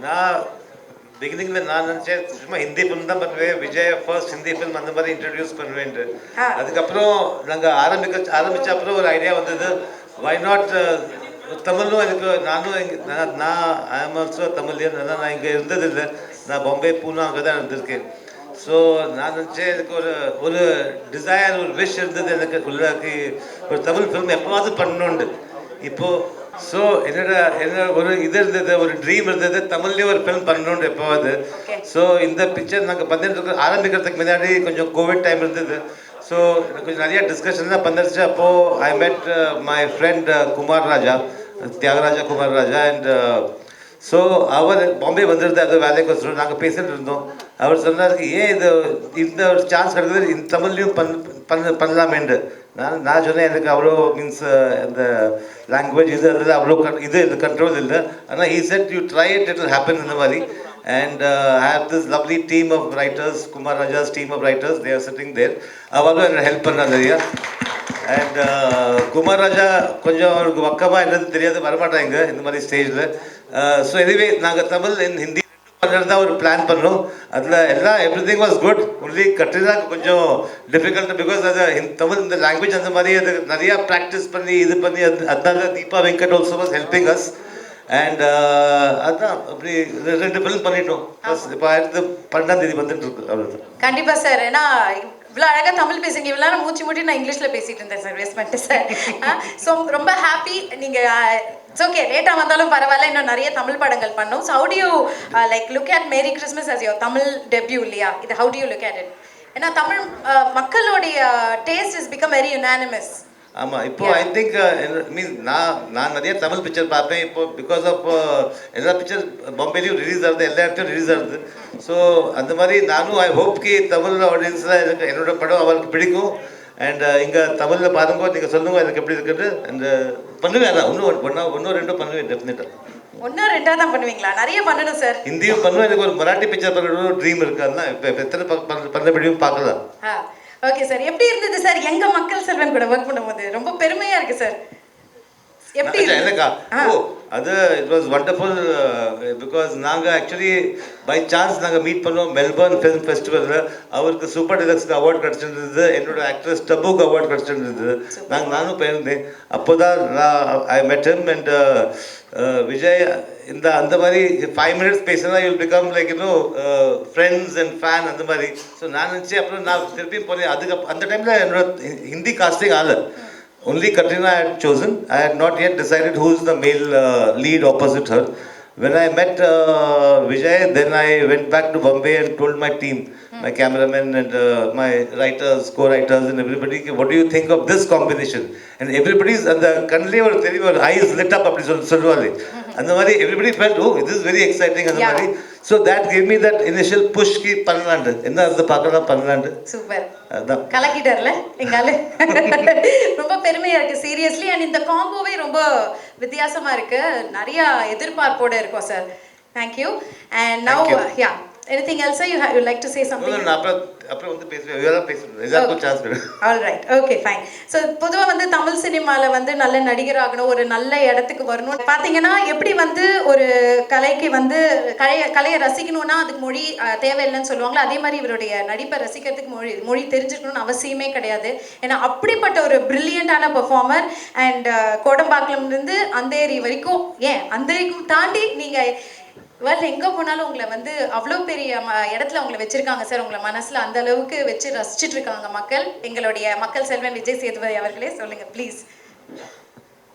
நான் பிகினிங்ல நான் நினைச்சேன் சும்மா ஹிந்தி ஃபிலிம் தான் பண்ணுவேன் விஜய் ஃபர்ஸ்ட் ஹிந்தி ஃபிலிம் அந்த மாதிரி இன்ட்ரடியூஸ் பண்ணுவேன்ட்டு. அதுக்கப்புறம் நாங்க ஆரம்பிக்க ஆரம்பிச்ச அப்புறம் ஒரு ஐடியா வந்தது வை நாட் தமிழும் எனக்கு நானும் இங்க- நான் நான் ஐ எம் ஆல்சோ தமிழியன் நான் இங்கே இருந்தது இல்லை நான் பாம்பே பூனா அங்கே தான் இருந்திருக்கேன் ஸோ நான் நினச்சேன் எனக்கு ஒரு ஒரு டிசைர் ஒரு விஷ் இருந்தது எனக்கு உள்ளாக்கி ஒரு தமிழ் ஃபிலிம் எப்போவாவது பண்ணணுண்டு இப்போ ஸோ என்னோட என்னோட ஒரு இது இருந்தது ஒரு ட்ரீம் இருந்தது தமிழ்லேயே ஒரு ஃபிலிம் பண்ணணும்னு எப்போவாது. ஸோ இந்த பிக்சர் நாங்கள் இருக்க ஆரம்பிக்கிறதுக்கு முன்னாடி கொஞ்சம் கோவிட் டைம் இருந்தது. ஸோ கொஞ்சம் நிறைய டிஸ்கஷன் தான் பண்ணிருச்சு அப்போது I met my friend Kumar Raja Thiyagaraja Kumar Raja and so அவர் பாம்பே வந்திருந்தார் அது வேலைக்கு வச்சுருந்தோம் நாங்கள் பேசிட்டு இருந்தோம். அவர் சொன்னார் ஏன் இது இந்த ஒரு சான்ஸ் கிடைக்குது இந்த தமிழ்லையும் பண் பண்ண பண்ணலாமேண்டு நான் நான் சொன்னேன் எனக்கு அவ்வளோ மீன்ஸ் இந்த லாங்குவேஜ் இது அதில் அவ்வளோ con- இது இது கண்ட்ரோல் இல்லை ஆனால் ஈ said you try it it happen இந்த மாதிரி and I have this lovely team of writers Kumar Raja's team of writers they are sitting there அவரும் என்ன ஹெல்ப் பண்ணா நிறையா அண்ட் குமார் ராஜா கொஞ்சம் அவருக்கு பக்கமாக என்னது தெரியாது வரமாட்டாங்க இந்த மாதிரி ஸ்டேஜில் ஸோ எதுவே நாங்கள் தமிழ் in ஹிந்தி பண்ணுறது தான் ஒரு பிளான் பண்ணோம். அதில் எல்லாம் everything was good only கட்டுறதா கொஞ்சம் டிஃபிகல்ட் பிகாஸ் அது தமிழ் இந்த லாங்குவேஜ் அந்த மாதிரி அது நிறையா ப்ராக்டிஸ் பண்ணி இது பண்ணி அது அதனால Deepa Venkat also was helping us and அதான் அப்படி ரெண்டு ஃபிலிம் பண்ணிட்டோம். இப்போ அடுத்து பன்னெண்டாம் தேதி வந்துட்டு இருக்கு அவ்வளோதான் கண்டிப்பா சார். ஏன்னா இவ்வளோ அழகா தமிழ் பேசுங்க இவ்வளோ மூச்சு மூட்டி நான் இங்கிலீஷ்ல பேசிட்டு இருந்தேன் சார். வேஸ்ட் பண்ணிட்டு சார். ஸோ ரொம்ப ஹாப்பி நீங்க இட்ஸ் ஓகே லேட்டாக வந்தாலும் பரவாயில்ல. இன்னும் நிறைய தமிழ் படங்கள் பண்ணோம். So how do you like look at Merry Christmas as your Tamil debut இல்லையா? இது how do you look at it ஏன்னா தமிழ் uh, மக்களுடைய taste is become very unanimous ஆமா இப்போ. ஐ திங்க் மீன் நான் நான் நிறைய தமிழ் பிக்சர் பார்ப்பேன். இப்போ பிகாஸ் ஆஃப் எல்லா பிக்சர் பாம்பேலையும் ரிலீஸ் ஆகுது எல்லா இடத்துலையும் ரிலீஸ் ஆகுது. ஸோ அந்த மாதிரி நானும் ஐ ஹோப் கி தமிழ் ஆடியன்ஸில் எனக்கு என்னோட படம் அவருக்கு பிடிக்கும். அண்ட் இங்கே தமிழில் பாருங்க நீங்கள் சொல்லுங்க எனக்கு எப்படி இருக்குது அண்ட் பண்ணுவேன் அதான் ஒன்றா ஒன்றும் ரெண்டும் பண்ணுவேன் டெஃபினட்டாக ஒன்றா ரெண்டாக தான் பண்ணுவீங்களா? நிறைய பண்ணணும் சார் ஹிந்தியும் பண்ணுவேன் எனக்கு ஒரு மராட்டி பிக்சர் பண்ணணும் ட்ரீம் இருக்கு அதெல்லாம் இப்போ எத்தனை பண்ண பண்ண முடியும் பார்க்கலாம் ஓகே சார் எப்படி இருந்தது சார் எங்க மக்கள் செல்வன் கூட ஒர்க் பண்ணும்போது? ரொம்ப பெருமையா இருக்கு சார் எப்படி? எனக்கா. ஓ அது இட் வாஸ் வண்டர்ஃபுல் பிகாஸ் நாங்கள் ஆக்சுவலி பை சான்ஸ் நாங்கள் மீட் பண்ணோம் மெல்பர்ன் ஃபிலிம் ஃபெஸ்டிவலில் அவருக்கு சூப்பர் டிலக்ஸ்க்கு அவார்ட் கிடச்சிருந்தது. என்னோட ஆக்ட்ரஸ் டபுக்கு அவார்ட் கிடச்சிருந்தது. நாங்கள் நானும் போயிருந்தேன். அப்போ தான் நான் ஐ மெட் ஹிம் அண்ட் விஜய் இந்த அந்த மாதிரி ஃபைவ் மினிட்ஸ் பேசினா யூல் பிகம் லைக் இன்னும் ஃப்ரெண்ட்ஸ் அண்ட் ஃபேன் அந்த மாதிரி. ஸோ நான் நினச்சி அப்புறம் நான் திருப்பியும் போனேன். அதுக்கு அந்த டைமில் என்னோட ஹிந்தி காஸ்டிங் ஆகலை Only Katrina I had chosen. I had not yet decided who is the male uh, lead opposite her. When I met uh, Vijay, then I went back to Bombay and told my team, hmm. my cameramen and uh, my writers, co-writers and everybody, what do you think of this combination? And everybody's, and the, suddenly our eyes lit up. Hmm. அந்த மாதிரி everybody felt, oh, this is very exciting அந்த. மாதிரி. So that gave me that initial push கி பண்ணலாண்டு என்ன அது பார்க்கலாம் பண்ணலாண்டு super அதான். கலக்கிட்டார்ல எங்கால ரொம்ப பெருமையா இருக்கு. சீரியஸ்லி அண்ட் இந்த காம்போவே ரொம்ப வித்தியாசமா இருக்கு. நிறைய எதிர்பார்ப்போட இருக்கும் sir thank you and now. Yeah anything else you you like to say something அப்புறம் அப்புறம் வந்து பேசுவேன் இதெல்லாம் பேசுவேன் எல்லாருக்கும் சான்ஸ் வேணும். All right okay fine so பொதுவாக வந்து தமிழ் சினிமாவில் வந்து நல்ல நடிகர் ஆகணும் ஒரு நல்ல இடத்துக்கு வரணும் பார்த்தீங்கன்னா எப்படி வந்து ஒரு கலைக்கு வந்து கலையை கலையை ரசிக்கணும்னா அதுக்கு மொழி தேவையில்லைன்னு சொல்லுவாங்களோ? அதே மாதிரி இவருடைய நடிப்பை ரசிக்கிறதுக்கு மொழி மொழி தெரிஞ்சுக்கணும்னு அவசியமே கிடையாது. ஏன்னா அப்படிப்பட்ட ஒரு பிரில்லியண்டான பெர்ஃபார்மர் அண்ட் கோடம்பாக்கிலிருந்து அந்தேரி வரைக்கும் ஏன்? அந்தேரிக்கும் தாண்டி நீங்கள் வேர்ல்ட் எங்கே போனாலும் உங்களை வந்து அவ்வளோ பெரிய ம இடத்துல உங்களை வச்சுருக்காங்க சார். உங்களை மனசில் அந்த அளவுக்கு வச்சு ரசிச்சிட்டு இருக்காங்க மக்கள். எங்களுடைய மக்கள் செல்வன் விஜய் சேதுபதி அவர்களே சொல்லுங்க ப்ளீஸ்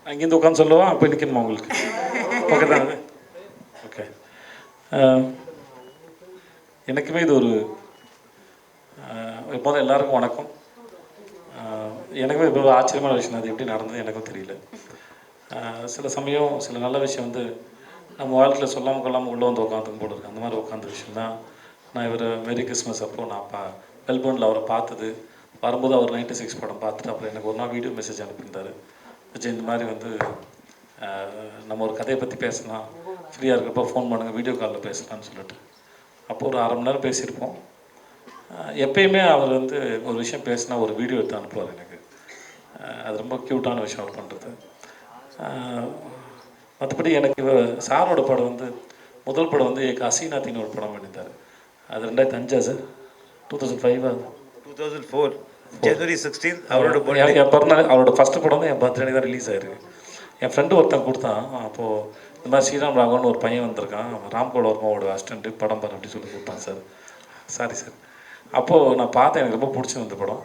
அங்கேருந்து உட்காந்து சொல்லுவோம் அப்போ நிற்கணுமா உங்களுக்கு? ஓகே தான் ஓகே எனக்குமே இது ஒரு இப்போது எல்லாருக்கும் வணக்கம். எனக்குமே இப்போ ஒரு ஆச்சரியமான விஷயம். அது எப்படி நடந்தது எனக்கும் தெரியல. சில சமயம் சில நல்ல விஷயம் வந்து நம்ம வாழ்க்கையில் சொல்லாமல் கொள்ளாமல் உள்ளே வந்து உட்காந்துக்கும் போல இருக்கு. அந்த மாதிரி உட்காந்து விஷயம் தான் நான் இவர் மேரி கிறிஸ்மஸ் அப்போ நான் பா மெல்போர்னில் அவரை பார்த்தது. வரும்போது அவர் நைன்டி சிக்ஸ் படம் பார்த்துட்டு அப்புறம் எனக்கு ஒரு நாள் வீடியோ மெசேஜ் அனுப்பியிருந்தார். விஜய் இந்த மாதிரி வந்து நம்ம ஒரு கதையை பற்றி பேசலாம். ஃப்ரீயாக இருக்கிறப்ப ஃபோன் பண்ணுங்கள் வீடியோ காலில் பேசலாம்னு சொல்லிட்டு. அப்போ ஒரு அரை மணி நேரம் பேசியிருப்போம். எப்பயுமே அவர் வந்து ஒரு விஷயம் பேசினா ஒரு வீடியோ எடுத்து அனுப்புவார் எனக்கு. அது ரொம்ப க்யூட்டான விஷயம் அவர் பண்ணுறது மற்றபடி எனக்கு இவ சாரோட படம் வந்து முதல் படம் வந்து ஏக் ஹசீனாத்தின்னு ஒரு படம் பண்ணியிருந்தார் அது ரெண்டாயிரத்தி அஞ்சா sir? Two thousand five two thousand four January sixteen அவரோட என் பிறந்தநாள் அவரோட ஃபஸ்ட்டு படம் தான் என் பர்த்டே தான் ரிலீஸ் ஆயிருக்கு. என் ஃப்ரெண்டு ஒருத்தன் கொடுத்தான் அப்போது இந்த மாதிரி ஸ்ரீராம் ராகவன் ஒரு பையன் வந்திருக்கான் ராம்கோட் வர்மாவோட அசிஸ்டண்ட்டு படம் பாரு அப்படின்னு சொல்லி கொடுத்தான் சார். Sorry sir. அப்போது நான் பார்த்தேன் எனக்கு ரொம்ப பிடிச்சிருந்த படம்.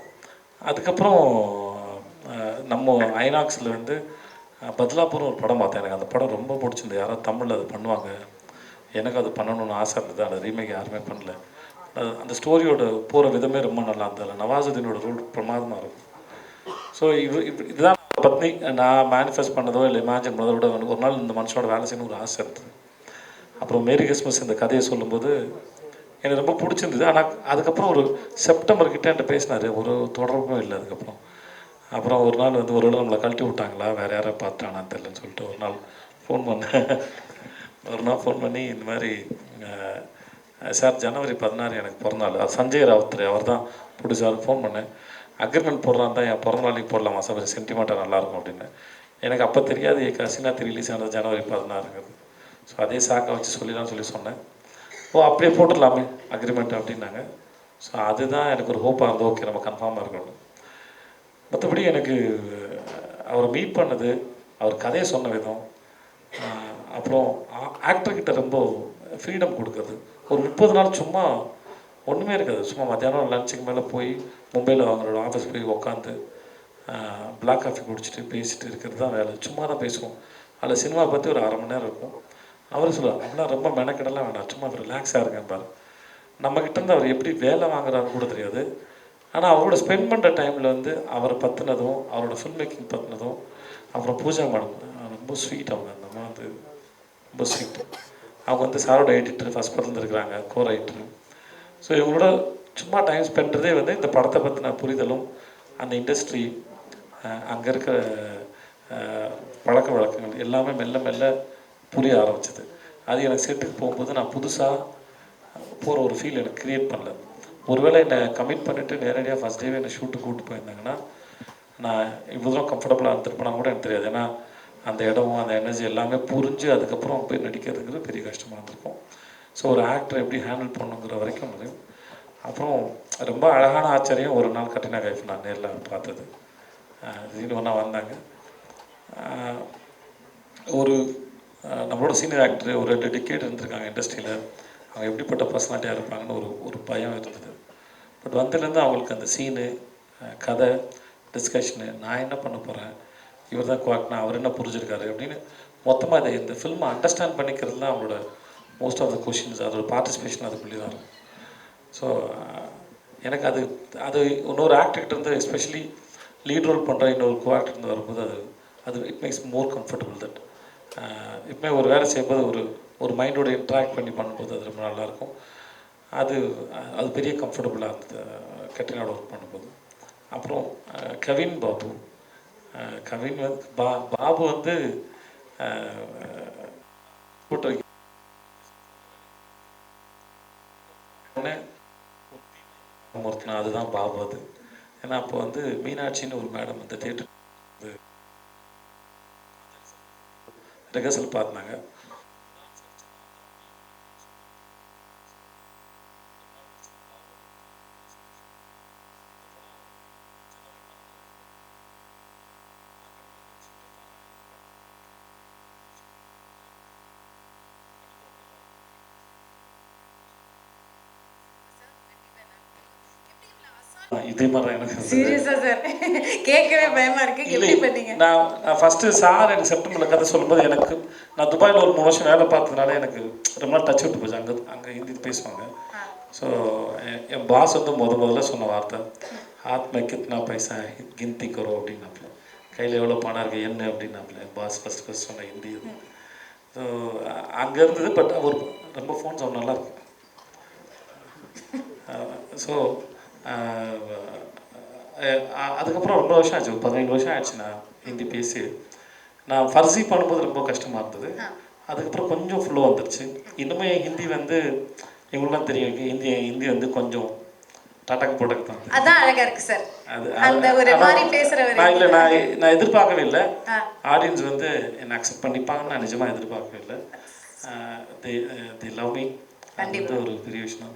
அதுக்கப்புறம் நம்ம ஐநாக்ஸில் வந்து அஹ், ஒரு படம் பார்த்தேன். எனக்கு அந்த படம் ரொம்ப பிடிச்சிருந்து யாராவது தமிழில் அது பண்ணுவாங்க. எனக்கு அது பண்ணணும்னு ஆசை இருந்தது. அந்த ரீமேக் யாருமே பண்ணல. அந்த ஸ்டோரியோட போகிற விதமே ரொம்ப நல்லா இருந்தது. நவாசுதீனோட ரோல் பிரமாதமாக இருக்கும். ஸோ இவ் இது- இதுதான் பத்னி. நான் மேனிஃபெஸ்ட் பண்ணதோ இல்லை இமேஜின் பண்ணதோ விட ஒரு நாள் இந்த மனுஷனோட வேலை செய்யணும் ஒரு ஆசை இருந்தது. அப்புறம் மேரி கிறிஸ்மஸ் இந்த கதையை சொல்லும்போது எனக்கு ரொம்ப பிடிச்சிருந்தது. ஆனால் அதுக்கப்புறம் ஒரு செப்டம்பர் கிட்டே என்கிட்ட பேசினார். ஒரு தொடர்பும் இல்லை அதுக்கப்புறம். அப்புறம் ஒரு நாள் வந்து ஒரு நாள் நம்மளை கழட்டி விட்டாங்களா? வேறு யாரை பார்த்தானான்னு தெரியலன்னு சொல்லிட்டு ஒரு நாள் ஃபோன் பண்ணேன் ஒரு நாள் ஃபோன் பண்ணி இந்த மாதிரி சார் ஜனவரி பதினாறு எனக்கு பிறந்தநாள். அது சஞ்சய் ராவுத்ரே அவர் தான் பிடிச்சாரு ஃபோன் பண்ணேன். அக்ரிமெண்ட் போடுறான் தான் என் பிறந்தநாளைக்கு போடலாமா? சார் கொஞ்சம் சென்டிமெண்ட்டாக நல்லாயிருக்கும் அப்படின்னு. எனக்கு அப்போ தெரியாது என் கசினாத்து ரிலீஸ் ஆனது ஜனவரி பதினாறுங்கிறது. ஸோ அதே சாக்கை வச்சு சொல்லிடலாம்னு சொல்லி சொன்னேன். ஓ அப்படியே போட்டுடலாமே அக்ரிமெண்ட் அப்படின்னாங்க. ஸோ அதுதான் எனக்கு ஒரு ஹோப்பாக இருந்தது. ஓகே நம்ம கன்ஃபார்மாக இருக்கணும். மற்றபடி எனக்கு அவரை மீட் பண்ணது அவர் கதையை சொன்ன விதம் அப்புறம் ஆக்டர்கிட்ட ரொம்ப ஃப்ரீடம் கொடுக்குறது. ஒரு முப்பது நாள் சும்மா ஒன்றுமே இருக்காது. சும்மா மத்தியானம் லஞ்சுக்கு மேலே போய் மும்பையில் அவங்களோட ஆஃபீஸ் போய் உக்காந்து பிளாக் காஃபி குடிச்சிட்டு பேசிட்டு இருக்கிறது தான் வேலை. சும்மா தான் பேசுவோம். அதில் சினிமா பற்றி ஒரு அரை மணி நேரம் இருக்கும். அவர் சொல்லுவார் அப்படிலாம் ரொம்ப மெனக்கெடலாம் வேண்டாம். சும்மா ரிலாக்ஸாக இருக்கேன் பாரு. நம்மக்கிட்ட இருந்து அவர் எப்படி வேலை வாங்குறாருன்னு கூட தெரியாது. ஆனால் அவரோட ஸ்பெண்ட் பண்ணுற டைமில் வந்து அவரை பற்றினதும் அவரோட ஃபில்ம் மேக்கிங் பற்றினதும் அப்புறம் பூஜா மேடம் ரொம்ப ஸ்வீட் அவங்க. அந்த அம்மா வந்து ரொம்ப ஸ்வீட் அவங்க வந்து சாரோட எடிட்டர் ஃபஸ்ட் படத்துல இருக்கிறாங்க கோ ரைட்டர் ஸோ இவங்களோட சும்மா டைம் ஸ்பெண்ட்றதே வந்து இந்த படத்தை பற்றின புரிதலும் அந்த இண்டஸ்ட்ரி அங்கே இருக்கிற பழக்க வழக்கங்கள் எல்லாமே மெல்ல மெல்ல புரிய ஆரம்பிச்சது. அது எனக்கு செட்டுக்கு போகும்போது நான் புதுசாக போகிற ஒரு ஃபீல் எனக்கு க்ரியேட் பண்ணல. ஒருவேளை என்னை கமிட் பண்ணிவிட்டு நேரடியாக ஃபஸ்ட் டேவே என்னை ஷூட்டு கூப்பிட்டு போயிருந்தாங்கன்னா நான் இவ்வளோ தூரம் கம்ஃபர்டபுளாக இருந்திருப்பேனா கூட எனக்கு தெரியாது. ஏன்னா அந்த இடம் அந்த எனர்ஜி எல்லாமே புரிஞ்சு அதுக்கப்புறம் போய் நடிக்கிறதுங்கிறது பெரிய கஷ்டமாக இருந்திருக்கும். ஸோ ஒரு ஆக்டர் எப்படி ஹேண்டில் பண்ணுங்கிற வரைக்கும் முடியும் அப்புறம் ரொம்ப அழகான ஆச்சரியம் ஒரு நாள் கட்டினா கைஃப் நான் நேரில் பார்த்தது. திடீர்னு ஒன்றா வந்தாங்க. ஒரு நம்மளோட சீனியர் ஆக்டர் ஒரு ரெண்டு டிக்கெட் இருந்திருக்காங்க இண்டஸ்ட்ரியில் அவங்க எப்படிப்பட்ட பர்சனாலிட்டியாக இருப்பாங்கன்னு ஒரு ஒரு பயம் இருந்தது. பட் வந்ததுலேருந்து அவங்களுக்கு அந்த சீனு கதை டிஸ்கஷனு நான் என்ன பண்ண போகிறேன் இவர் தான் குவாக்னா அவர் என்ன புரிஞ்சிருக்காரு அப்படின்னு மொத்தமாக இதை இந்த ஃபில்மை அண்டர்ஸ்டாண்ட் பண்ணிக்கிறது தான் அவங்களோட மோஸ்ட் ஆஃப் த கொஷின்ஸ் அதோட பார்ட்டிசிபேஷன் அதுக்குள்ளே தான் இருக்கும். ஸோ எனக்கு அது அது இன்னொரு ஆக்டர்கிட்ட இருந்து எஸ்பெஷலி லீட் ரோல் பண்ணுற இன்னொரு கோ இருந்து வரும்போது அது அது it makes more comfortable that இப்போமே ஒரு வேலை செய்யும்போது ஒரு ஒரு மைண்டோட இன்ட்ராக்ட் பண்ணி பண்ணும்போது அது ரொம்ப நல்லாயிருக்கும் அது அது பெரிய கம்ஃபர்டபுளாக இருந்தது. கட்டினாட ஒர்க் பண்ணும்போது. அப்புறம் கவின் பாபு கவின் வந்து பா பாபு வந்து கூட்ட போட்டு ஒருத்தனா அதுதான் பாபு அது. ஏன்னா அப்போ வந்து மீனாட்சின்னு ஒரு மேடம் அந்த தேட்டர் ரிஹர்சல் பார்த்தாங்க. இதே தான் எனக்கு. சீரியஸா சார். கேட்கவே பயமா இருக்கு. இல்லை எப்படி பண்ணீங்க நான் நான் ஃபஸ்ட்டு சார் எனக்கு செப்டம்பரில் கதை சொல்லும்போது எனக்கு நான் துபாயில் ஒரு மூணு வருஷம் வேலை பார்த்ததுனால எனக்கு ரொம்ப நாள் டச் விட்டு போச்சு. அங்கே அங்கே ஹிந்தி பேசுவாங்க. ஸோ என் பாஸ் வந்து முத முதல்ல சொன்ன வார்த்தை ஹாத் மே கித்னா பைசா கிந்தி கரோ அப்படின்னாப்புல கையில் எவ்வளோ பணம் இருக்கு என்ன அப்படின்னாப்புல பாஸ் ஃபஸ்ட் ஃபஸ்ட் சொன்ன ஹிந்தி அது ஸோ அங்கே இருந்தது பட் அவர் ரொம்ப ஃபோன் சவுண்ட் நல்லா இருக்கு. ஸோ அதுக்கப்புறம் ரொம்ப வருஷம் ஆச்சு பதினேழு வருஷம் ஆயிடுச்சு நான் ஹிந்தி பேசி. நான் ஃபர்ஸி பண்ணும்போது ரொம்ப கஷ்டமாக இருந்தது. அதுக்கப்புறம் கொஞ்சம் ஃபுல்லாக வந்துருச்சு. இன்னுமே ஹிந்தி வந்து எங்களுக்குலாம் தெரியும் ஹிந்தி ஹிந்தி வந்து கொஞ்சம் டாட்டாக்கு போட்டக்கு தான். அதான் அழகா இருக்கு சார். அது அந்த ஒரு மாதிரி பேசுற நான் இல்லை நான் நான் எதிர்பார்க்கவே இல்லை. ஆடியன்ஸ் வந்து என்னை அக்செப்ட் பண்ணிப்பாங்கன்னு நான் நிஜமாக எதிர்பார்க்கவே இல்லை. தி தி லவ் மீ அது கண்டிப்பா. வந்து ஒரு பெரிய விஷயம்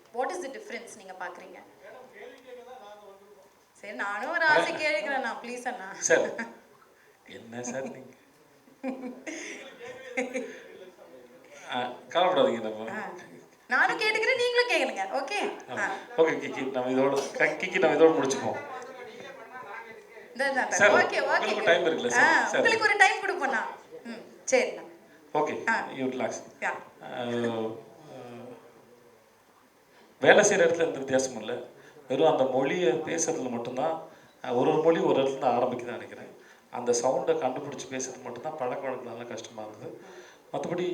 what is the difference நீங்க பாக்குறீங்க? சரி நானும் ஒரு ஆசை கேட்கிறேன். நான் ப்ளீஸ் அண்ணா. சார் என்ன சார் நீங்கள் கவலைப்படாதீங்க நம்ம நானும் கேட்டுக்கிறேன் நீங்களும் கேளுங்க. ஓகே ஓகே கிக்கி நம்ம இதோட கிக்கி நம்ம இதோட முடிச்சுப்போம் ஓகே ஓகே உங்களுக்கு இருக்குல்ல, ஒரு டைம் கொடுப்போண்ணா ம் சரிண்ணா. ஓகே. யூ. ரிலாக்ஸ் வேலை செய்கிற இடத்துல எந்த வித்தியாசமும் இல்லை. வெறும் அந்த மொழியை பேசுறதுல மட்டும்தான் ஒரு ஒரு மொழி ஒரு இடத்துல ஆரம்பிக்குதுன்னு நினைக்கிறேன். அந்த சவுண்டை கண்டுபிடிச்சி பேசுறது மட்டும்தான் பழக்க வழக்கனால கஷ்டமாக இருந்தது. மற்றபடி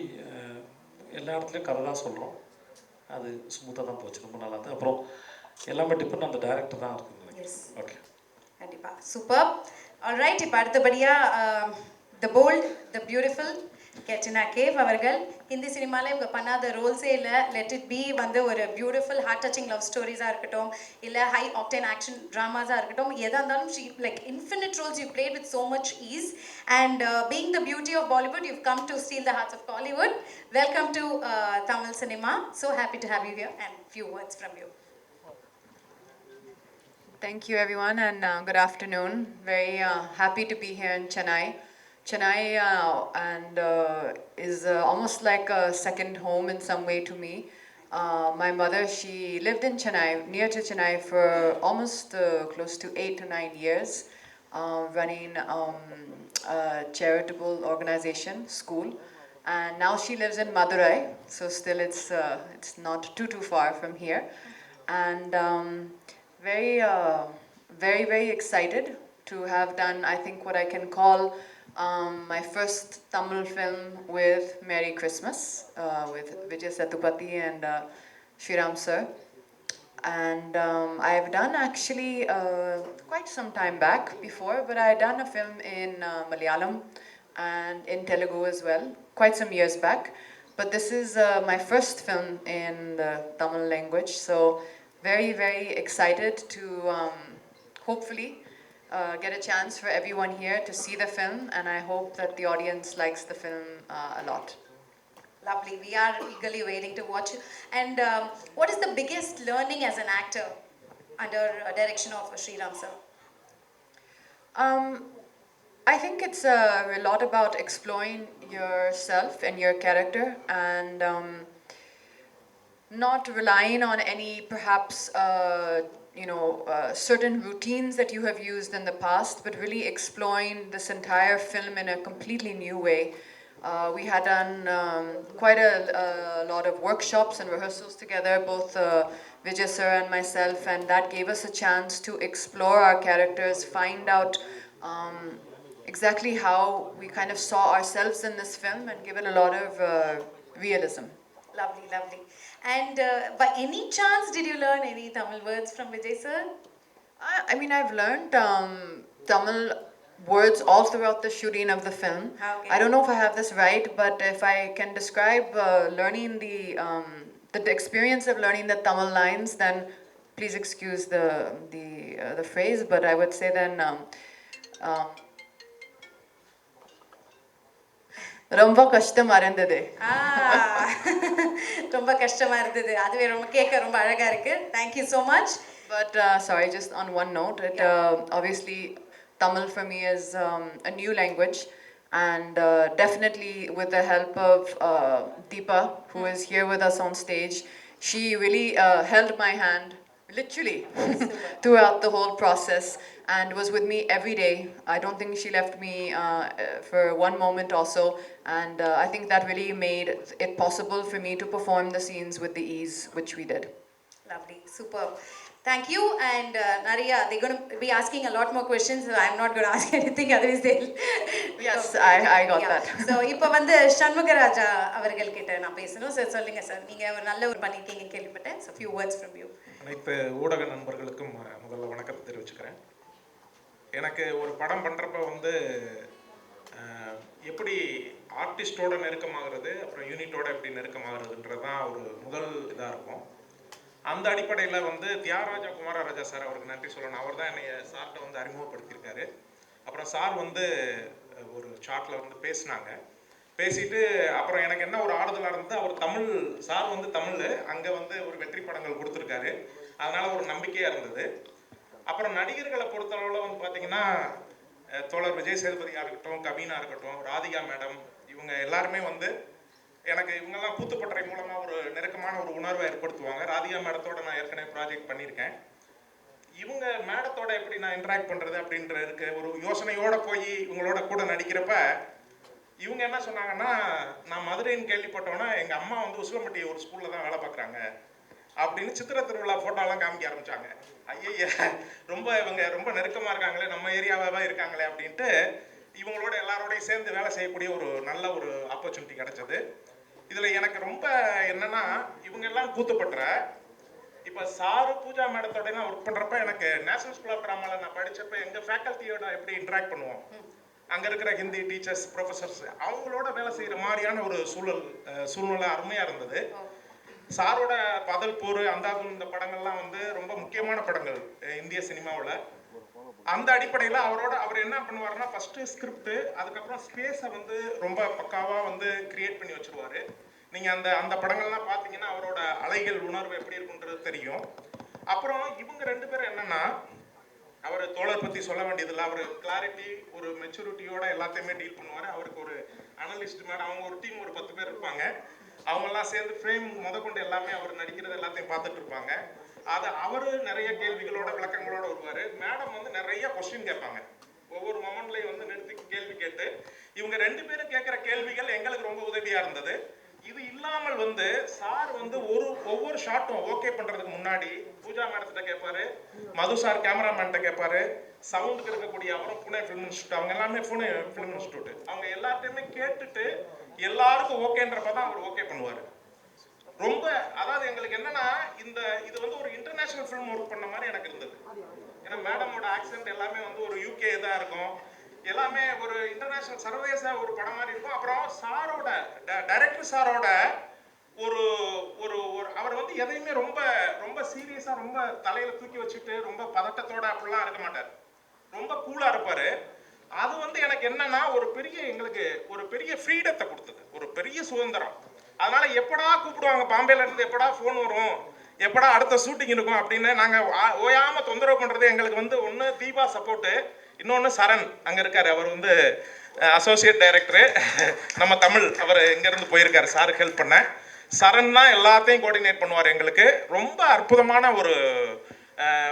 எல்லா இடத்துலையும் கதை தான் சொல்கிறோம் அது ஸ்மூத்தாக தான் போச்சு ரொம்ப நல்லா இருந்தது. அப்புறம் எல்லாமே டிபெண்ட் அந்த டைரக்டர் தான் இருக்குன்னு. நினைக்கிறேன். ஓகே கண்டிப்பா. சூப்பர் ஆல்ரைட் இப்போ அடுத்தபடியா the bold the beautiful Katrina Kaif அவர்கள். ஹிந்தி சினிமாவில் இவங்க பண்ணாத ரோல்ஸே இல்லை. லெட் இட் பி வந்து ஒரு பியூட்டிஃபுல் ஹார்ட் டச்சிங் லவ் ஸ்டோரிஸாக இருக்கட்டும் இல்லை ஹை ஆப்டைன் ஆக்ஷன் ட்ராமாஸாக இருக்கட்டும் எதாக இருந்தாலும் she like infinite roles you played with so much ease and being the beauty of Bollywood you come to steal the hearts of Bollywood welcome to Tamil cinema so happy to have you here and few words from you Thank you, everyone, and uh, good afternoon. Very uh, happy to be here in Chennai. Chennai uh, and uh, is uh, almost like a second home in some way to me. Uh, my mother, she lived in Chennai, near to Chennai, for almost uh, close to eight to nine years, uh, running um, a charitable organization, school. And now she lives in Madurai, so still it's it's not too too far from here. And um, very, very, very excited to have done, I think, what I can call um, my first Tamil film with Merry Christmas, uh, with Vijay Satupati and uh, Shriram sir. And um, I've done actually uh, quite some time back before, but I had done a film in uh, Malayalam and in Telugu as well, quite some years back. But this is uh, my first film in the Tamil language, so very, very excited to um, hopefully uh, get a chance for everyone here to see the film, and I hope that the audience likes the film uh, a lot. Lovely. We are eagerly waiting to watch you. And um, what is the biggest learning as an actor under uh, direction of Sriram sir? Um, I think it's uh, a lot about exploring yourself and your character and um, not relying on any perhaps uh, you know uh, certain routines that you have used in the past, but really exploring this entire film in a completely new way. Uh, we had done um, quite a, a lot of workshops and rehearsals together, both uh, Vijay sir and myself, and that gave us a chance to explore our characters, find out um, exactly how we kind of saw ourselves in this film, and give it a lot of uh, realism. Lovely, lovely. And uh, by any chance, did you learn any Tamil words from Vijay sir? I, I mean, I've learned um, Tamil words all throughout the shooting of the film. Okay. I don't know if I have this right, but if I can describe uh, learning the, um, the the experience of learning the Tamil lines, then please excuse the the uh, the phrase, but I would say then. Um, um, ரொம்ப கஷ்டமா இருந்தது Ah, ரொம்ப கஷ்டமா இருந்தது அதுவே ரொம்ப கேட்க ரொம்ப அழகா இருக்கு thank you so much But uh, sorry, just on one note, it uh, obviously Tamil for me is um, a new language, and uh, definitely with the help of uh, Deepa, who is here with us on stage, she really uh, held my hand, literally, throughout the whole process, and was with me every day. I don't think she left me uh, uh, for one moment also, and uh, I think that really made it possible for me to perform the scenes with the ease which we did. Lovely, super. Thank you and நிறைய they going to be asking a lot more questions so i'm not going to ask anything otherwise they'll Yes, I, I got that. So இப்போ வந்து சண்முகராஜா அவர்கள் கிட்ட நான் பேசணும் sir சொல்லுங்க sir நீங்க ஒரு நல்ல ஒரு பண்ணிருக்கீங்க கேள்விப்பட்டேன் so few words from you அனைத்து ஊடக நண்பர்களுக்கும் முதல்ல வணக்கத்தை தெரிவிச்சுக்கிறேன். எனக்கு ஒரு படம் பண்ணுறப்ப வந்து எப்படி ஆர்டிஸ்டோட நெருக்கமாகிறது அப்புறம் யூனிட்டோட எப்படி நெருக்கமாகிறதுன்றது தான் ஒரு முதல் இதாக இருக்கும். அந்த அடிப்படையில் வந்து தியாகராஜா குமாரராஜா சார் அவருக்கு நன்றி சொல்லணும். அவர் தான் என்னை சார்கிட்ட வந்து அறிமுகப்படுத்தியிருக்காரு. அப்புறம் சார் வந்து ஒரு சார்ட்டில் வந்து பேசினாங்க. பேசிட்டு அப்புறம் எனக்கு என்ன ஒரு ஆறுதலாக இருந்தது அவர் தமிழ் சார் வந்து தமிழ் அங்கே வந்து ஒரு வெற்றி படங்கள் கொடுத்துருக்காரு. அதனால ஒரு நம்பிக்கையாக இருந்தது. அப்புறம் நடிகர்களை பொறுத்தளவில் வந்து பார்த்தீங்கன்னா தோழர் விஜய் சேதுபதியாக இருக்கட்டும் கவினா இருக்கட்டும் ராதிகா மேடம் இவங்க எல்லாருமே வந்து எனக்கு இவங்கெல்லாம் கூத்துப்பட்டறை மூலமாக ஒரு நெருக்கமான ஒரு உணர்வை ஏற்படுத்துவாங்க. ராதிகா மேடத்தோட நான் ஏற்கனவே ப்ராஜெக்ட் பண்ணியிருக்கேன். இவங்க மேடத்தோட எப்படி நான் இன்ட்ராக்ட் பண்ணுறது அப்படின்ற இருக்கு. ஒரு யோசனையோட போய் இவங்களோட கூட நடிக்கிறப்ப இவங்க என்ன சொன்னாங்கன்னா நான் மதுரைன்னு கேள்விப்பட்டோன்னா எங்கள் அம்மா வந்து உசிலம்பட்டி ஒரு ஸ்கூலில் தான் வேலை பார்க்குறாங்க. அப்படின்னு சித்திர திருவிழா ஃபோட்டோலாம் காமிக்க ஆரம்பித்தாங்க ஐயய்ய ரொம்ப இவங்க ரொம்ப நெருக்கமாக இருக்காங்களே நம்ம ஏரியாவாக இருக்காங்களே அப்படின்ட்டு இவங்களோட எல்லாரோடையும் சேர்ந்து வேலை செய்யக்கூடிய ஒரு நல்ல ஒரு ஆப்பர்ச்சுனிட்டி கிடைச்சது. இதில் எனக்கு ரொம்ப என்னன்னா இவங்க எல்லாம் கூத்துப்பட்டுற இப்போ சாரு பூஜா மேடத்தோட நான் ஒர்க் பண்ணுறப்ப எனக்கு நேஷனல் ஸ்கூல் ஆஃப் ட்ராமாவில் நான் படித்தப்ப எங்கள் ஃபேக்கல்ட்டியோட எப்படி இன்ட்ராக்ட் பண்ணுவோம்? அங்கே இருக்கிற ஹிந்தி டீச்சர்ஸ் ப்ரொஃபசர்ஸ் அவங்களோட வேலை செய்கிற மாதிரியான ஒரு சூழல் சூழ்நிலை அருமையாக இருந்தது. சாரோட பதல் போர் அந்தாதுன் இந்த படங்கள்லாம் வந்து ரொம்ப முக்கியமான படங்கள் இந்திய சினிமாவில். அந்த அடிப்படையில் அவரோட அவர் என்ன பண்ணுவாருன்னா ஃபஸ்ட்டு ஸ்கிரிப்ட் அதுக்கப்புறம் ஸ்பேஸை வந்து ரொம்ப பக்காவாக வந்து கிரியேட் பண்ணி வச்சுருவார். நீங்கள் அந்த அந்த படங்கள்லாம் பார்த்தீங்கன்னா அவரோட அலைகள் உணர்வு எப்படி இருக்குன்றது தெரியும். அப்புறம் இவங்க ரெண்டு பேரும் என்னன்னா அவர் தோழர் பற்றி சொல்ல வேண்டியதில்லை. அவர் கிளாரிட்டி ஒரு மெச்சூரிட்டியோட எல்லாத்தையுமே டீல் பண்ணுவார். அவருக்கு ஒரு அனலிஸ்ட் மேடம் அவங்க ஒரு டீம் ஒரு பத்து பேர் இருப்பாங்க. அவங்கெல்லாம் சேர்ந்து ஃப்ரேம் முதற்கொண்டு எல்லாமே அவர் நடிக்கிறது எல்லாத்தையும் பார்த்துட்டு இருப்பாங்க. அது அவர் நிறைய கேள்விகளோட விளக்கங்களோட வருவார். மேடம் வந்து நிறைய கொஸ்டின் கேட்பாங்க. ஒவ்வொரு மொமெண்ட்லையும் வந்து நிறுத்தி கேள்வி கேட்டு இவங்க ரெண்டு பேரும் கேட்குற கேள்விகள் எங்களுக்கு ரொம்ப உதவியாக இருந்தது. இது வந்து சார் வந்து ஒரு ஒவ்வொரு ஷாட்டும் ஓகே பண்றதுக்கு முன்னாடி பூஜா மேடத்திட்ட கேட்பாரு மது சார் கேமராமேன்ட்ட கேட்பாரு சவுண்டுக்கு இருக்கக்கூடிய அவரும் புனே ஃபிலிம் இன்ஸ்டியூட் அவங்க எல்லாமே புனே ஃபிலிம் இன்ஸ்டியூட் அவங்க எல்லாத்தையுமே கேட்டுட்டு எல்லாருக்கும் ஓகேன்றப்ப தான் அவர் ஓகே பண்ணுவார். ரொம்ப அதாவது எங்களுக்கு என்னன்னா இந்த இது வந்து ஒரு இன்டர்நேஷனல் ஃபிலிம் ஒர்க் பண்ண மாதிரி எனக்கு இருந்தது. ஏன்னா மேடமோட ஆக்சென்ட் எல்லாமே வந்து ஒரு யூகே இதாக இருக்கும். எல்லாமே ஒரு இன்டர்நேஷனல் சர்வதேச ஒரு படம் மாதிரி இருக்கும். அப்புறம் சாரோட டைரக்டர் சாரோட ஒரு ஒரு ஒரு அவர் வந்து எதையுமே ரொம்ப ரொம்ப சீரியஸாக ரொம்ப தலையில தூக்கி வச்சுட்டு ரொம்ப பதட்டத்தோட அப்படிலாம் இருக்க மாட்டார். ரொம்ப கூலாக இருப்பார். அது வந்து எனக்கு என்னன்னா ஒரு பெரிய எங்களுக்கு ஒரு பெரிய ஃப்ரீடத்தை கொடுத்தது. ஒரு பெரிய சுதந்திரம். அதனால எப்படா கூப்பிடுவாங்க? பாம்பேல இருந்து எப்படா ஃபோன் வரும்? எப்படா அடுத்த ஷூட்டிங் இருக்கும்? அப்படின்னு நாங்கள் ஓயாம தொந்தரவு பண்றது எங்களுக்கு வந்து ஒன்று தீபா சப்போர்ட்டு இன்னொன்று சரண் அங்கே இருக்கார். அவர் வந்து அசோசியேட் டைரக்டரு நம்ம தமிழ் அவர் இங்கேருந்து போயிருக்காரு. சாருக்கு ஹெல்ப் பண்ண. சரண் தான் எல்லாத்தையும் கோஆர்டினேட் பண்ணுவார் எங்களுக்கு. ரொம்ப அற்புதமான ஒரு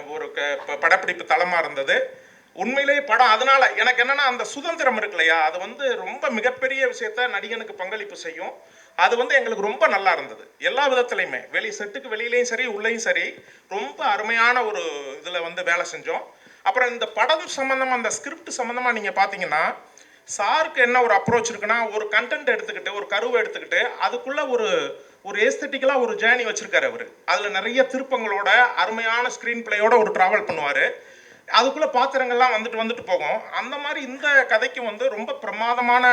ஒரு க- படப்பிடிப்பு தளமாக இருந்தது. உண்மையிலேயே படம் அதனால எனக்கு என்னன்னா அந்த சுதந்திரம் இருக்கு இல்லையா? அது வந்து ரொம்ப மிகப்பெரிய விஷயத்த நடிகனுக்கு பங்களிப்பு செய்யும். அது வந்து எங்களுக்கு ரொம்ப நல்லா இருந்தது. எல்லா விதத்துலையுமே. வெளி செட்டுக்கு வெளியிலையும் சரி உள்ளேயும் சரி ரொம்ப அருமையான ஒரு இதில் வந்து வேலை செஞ்சோம். அப்புறம் இந்த படம் சம்மந்தமாக அந்த ஸ்கிரிப்ட் சம்மந்தமாக நீங்கள் பார்த்தீங்கன்னா சாருக்கு என்ன ஒரு அப்ரோச் இருக்குன்னா ஒரு கண்டென்ட் எடுத்துக்கிட்டு ஒரு கருவை எடுத்துக்கிட்டு அதுக்குள்ளே ஒரு ஒரு ஏஸ்தட்டிக்கலாக ஒரு ஜேர்னி வச்சுருக்காரு அவர். அதில் நிறைய திருப்பங்களோட அருமையான ஸ்க்ரீன் பிளேயோட ஒரு ட்ராவல் பண்ணுவார். அதுக்குள்ள பாத்திரங்கள்லாம் வந்துட்டு வந்துட்டு போகும். அந்த மாதிரி இந்த கதைக்கு வந்து ரொம்ப பிரமாதமான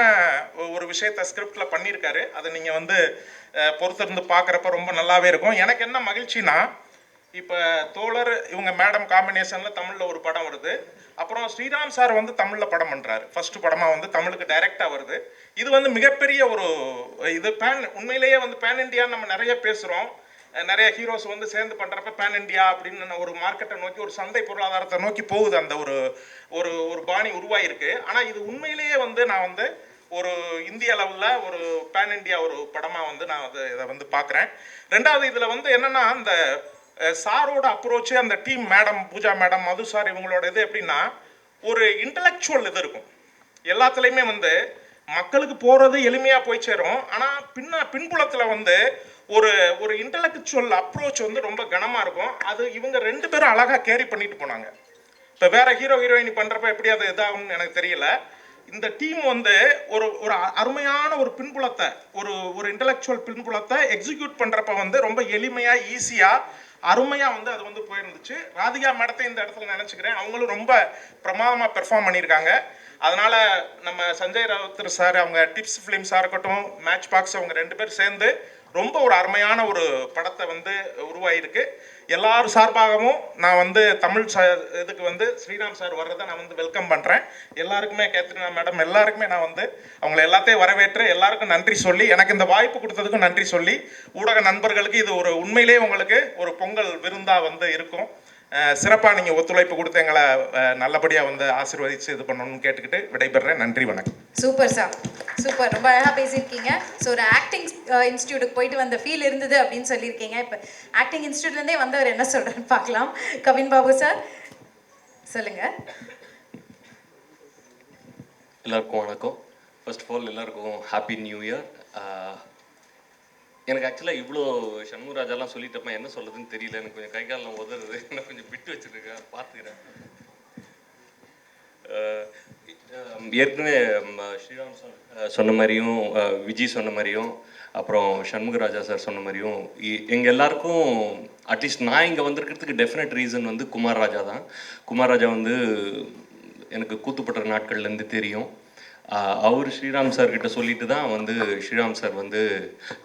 ஒரு விஷயத்த ஸ்கிரிப்ட்ல பண்ணியிருக்காரு. அதை நீங்கள் வந்து பொறுத்திருந்து பார்க்குறப்ப ரொம்ப நல்லாவே இருக்கும். எனக்கு என்ன மகிழ்ச்சின்னா இப்போ தோழர் இவங்க மேடம் காம்பினேஷனில் தமிழில் ஒரு படம் வருது. அப்புறம் ஸ்ரீராம் சார் வந்து தமிழில் படம் பண்ணுறாரு ஃபர்ஸ்ட் படமாக வந்து தமிழுக்கு டைரெக்டாக வருது. இது வந்து மிகப்பெரிய ஒரு இது பேன் உண்மையிலேயே வந்து பேன் இண்டியா நம்ம நிறைய பேசுகிறோம் நிறைய ஹீரோஸ் வந்து சேர்ந்து பண்ணுறப்ப பேன் இண்டியா அப்படின்னு ஒரு மார்க்கெட்டை நோக்கி ஒரு சந்தை பொருளாதாரத்தை நோக்கி போகுது அந்த ஒரு ஒரு ஒரு பாணி உருவாயிருக்கு. ஆனால் இது உண்மையிலேயே வந்து நான் வந்து ஒரு இந்திய அளவில் ஒரு பேன் இண்டியா ஒரு படமாக வந்து நான் வந்து இதை வந்து பார்க்குறேன். ரெண்டாவது இதில் வந்து என்னென்னா அந்த சாரோட அப்ரோச்சு அந்த team madam Pooja madam Madhu sir இவங்களோட இது எப்படின்னா ஒரு இன்டலெக்சுவல் இது இருக்கும். எல்லாத்துலேயுமே வந்து மக்களுக்கு போகிறது எளிமையாக போய் சேரும். ஆனால் பின்ன பின்புலத்தில் வந்து ஒரு ஒரு இன்டலெக்சுவல் அப்ரோச் வந்து ரொம்ப கனமாக இருக்கும். அது இவங்க ரெண்டு பேரும் அழகாக கேரி பண்ணிட்டு போனாங்க. இப்போ வேற ஹீரோ ஹீரோயினி பண்ணுறப்ப எப்படி அது இதாகும்னு எனக்கு தெரியல. இந்த டீம் வந்து ஒரு ஒரு அ- அருமையான ஒரு பின்புலத்தை ஒரு ஒரு இன்டலெக்சுவல் பின்புலத்தை எக்ஸிக்யூட் பண்ணுறப்ப வந்து ரொம்ப எளிமையாக ஈஸியாக அருமையாக வந்து அது வந்து போயிருந்துச்சு. ராதிகா மேடத்தை இந்த இடத்துல நினச்சிக்கிறேன். அவங்களும் ரொம்ப பிரமாதமாக பெர்ஃபார்ம் பண்ணியிருக்காங்க. அதனால நம்ம சஞ்சய் ராவுத்தர் சார் அவங்க டிப்ஸ் ஃபிலிம்ஸாக இருக்கட்டும் மேட்ச் பாக்ஸ் அவங்க ரெண்டு பேரும் சேர்ந்து ரொம்ப ஒரு அருமையான ஒரு படத்தை வந்து உருவாயிருக்கு. எல்லாரும் சார்பாகவும் நான் வந்து தமிழ் சார் இதுக்கு வந்து ஸ்ரீராம் சார் வர்றதை நான் வந்து வெல்கம் பண்ணுறேன் எல்லாருக்குமே கேத்ரினா மேடம் எல்லாருக்குமே நான் வந்து அவங்களை எல்லாத்தையும் வரவேற்று எல்லாருக்கும் நன்றி சொல்லி எனக்கு இந்த வாய்ப்பு கொடுத்ததுக்கும் நன்றி சொல்லி ஊடக நண்பர்களுக்கு இது ஒரு உண்மையிலேயே உங்களுக்கு ஒரு பொங்கல் விருந்தாக வந்து இருக்கும். சிறப்பாக நீங்கள் ஒத்துழைப்பு கொடுத்து எங்களை நல்லபடியாக வந்து ஆசீர்வதித்து இது பண்ணணும்னு கேட்டுக்கிட்டு விடைபெறேன். நன்றி வணக்கம். Super sir. சூப்பர் ரொம்ப அழகாக பேசியிருக்கீங்க. ஸோ ஒரு ஆக்டிங் இன்ஸ்டியூட்டுக்கு uh, போயிட்டு வந்த ஃபீல் இருந்தது அப்படின்னு சொல்லியிருக்கீங்க. இப்போ ஆக்டிங் இன்ஸ்டியூட்லேருந்தே வந்தவர் என்ன சொல்கிறேன்னு பார்க்கலாம். கவின் பாபு சார் சொல்லுங்கள் எல்லாருக்கும் வணக்கம். ஃபர்ஸ்ட் ஆஃப் ஆல் எல்லாருக்கும் ஹாப்பி நியூ இயர் எனக்கு ஆக்சுவலாக இவ்வளோ சண்முகராஜாலாம் சொல்லிட்டப்ப என்ன சொல்கிறதுன்னு தெரியல. எனக்கு கொஞ்சம் கை காலெல்லாம் உதறது. என்ன கொஞ்சம் விட்டு வச்சுருக்கேன். பார்த்துக்கிறேன். Uh, ஏற்கனவே ஸ்ரீராம் சொன்ன சொன்ன மாதிரியும் விஜய் சொன்ன மாதிரியும் அப்புறம் சண்முகராஜா சார் சொன்ன மாதிரியும் இ- எல்லாருக்கும் அட்லீஸ்ட் நான் இங்கே வந்திருக்கிறதுக்கு டெஃபினட் ரீசன் வந்து குமார் ராஜா தான். குமார் ராஜா வந்து எனக்கு கூத்துப்பட்ட நாட்கள்லேருந்து தெரியும். அவர் ஸ்ரீராம் சார் கிட்ட சொல்லிட்டு தான் வந்து ஸ்ரீராம் சார் வந்து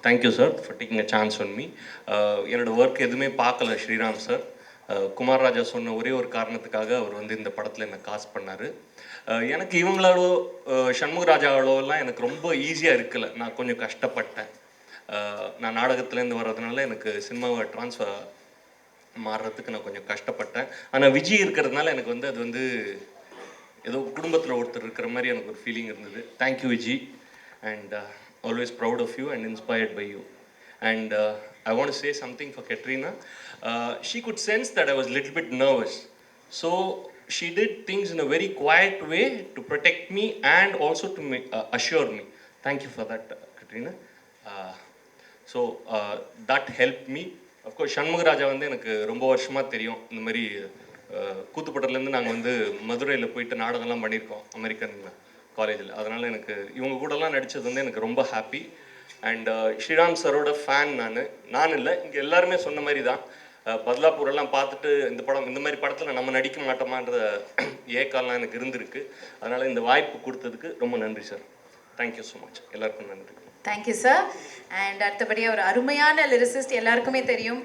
thank you sir for taking a chance on me என்னோட ஒர்க் எதுவுமே பார்க்கல ஸ்ரீராம் சார் குமார் ராஜா சொன்ன ஒரே ஒரு காரணத்துக்காக அவர் வந்து இந்த படத்தில் என்னை காஸ்ட் பண்ணார். எனக்கு இவங்களோட அஹ் எல்லாம் எனக்கு ரொம்ப ஈஸியாக இருக்கல. நான் கொஞ்சம் கஷ்டப்பட்டேன். நான் நாடகத்துலேருந்து வர்றதுனால எனக்கு சினிமாவை ட்ரான்ஸ்ஃபர் மாறுறதுக்கு நான் கொஞ்சம் கஷ்டப்பட்டேன். ஆனால் விஜய் இருக்கிறதுனால எனக்கு வந்து அது வந்து ஏதோ குடும்பத்தில் ஒருத்தர் இருக்கிற மாதிரி எனக்கு ஒரு ஃபீலிங் இருந்தது. Thank you Viji and always proud of you and inspired by you and I want say something for Katrina she could sense that I was little bit nervous so she did things in a very quiet way to protect me and also to assure me Katrina. For that uh, so uh, helped help me course, Shanmugaraja வந்து எனக்கு ரொம்ப வருஷமாக தெரியும். இந்த மாதிரி uh, கூத்துப்பட்டிலேருந்து நாங்கள் வந்து மதுரையில் போயிட்டு நாடகம்லாம் பண்ணியிருக்கோம் அமெரிக்கன் காலேஜில் அதனால் எனக்கு இவங்க கூடலாம் நடித்தது வந்து எனக்கு ரொம்ப ஹாப்பி அண்ட் ஸ்ரீராம் சரோட ஃபேன் நான். நான் இல்லை இங்கே எல்லாருமே சொன்ன மாதிரி தான். பத்லாப்பூரெல்லாம் பார்த்துட்டு இந்த படம் இந்த மாதிரி படத்தில் நம்ம நடிக்க மாட்டோமான்ற ஏக்கால்லாம் எனக்கு இருந்திருக்கு. அதனால் இந்த வாய்ப்பு கொடுத்ததுக்கு ரொம்ப நன்றி சார். தேங்க்யூ ஸோ மச் எல்லாருக்கும் நன்றி. தேங்க்யூ சார் அண்ட் அடுத்தபடியாக ஒரு அருமையான லிரிசிஸ்ட் எல்லாருக்குமே தெரியும்.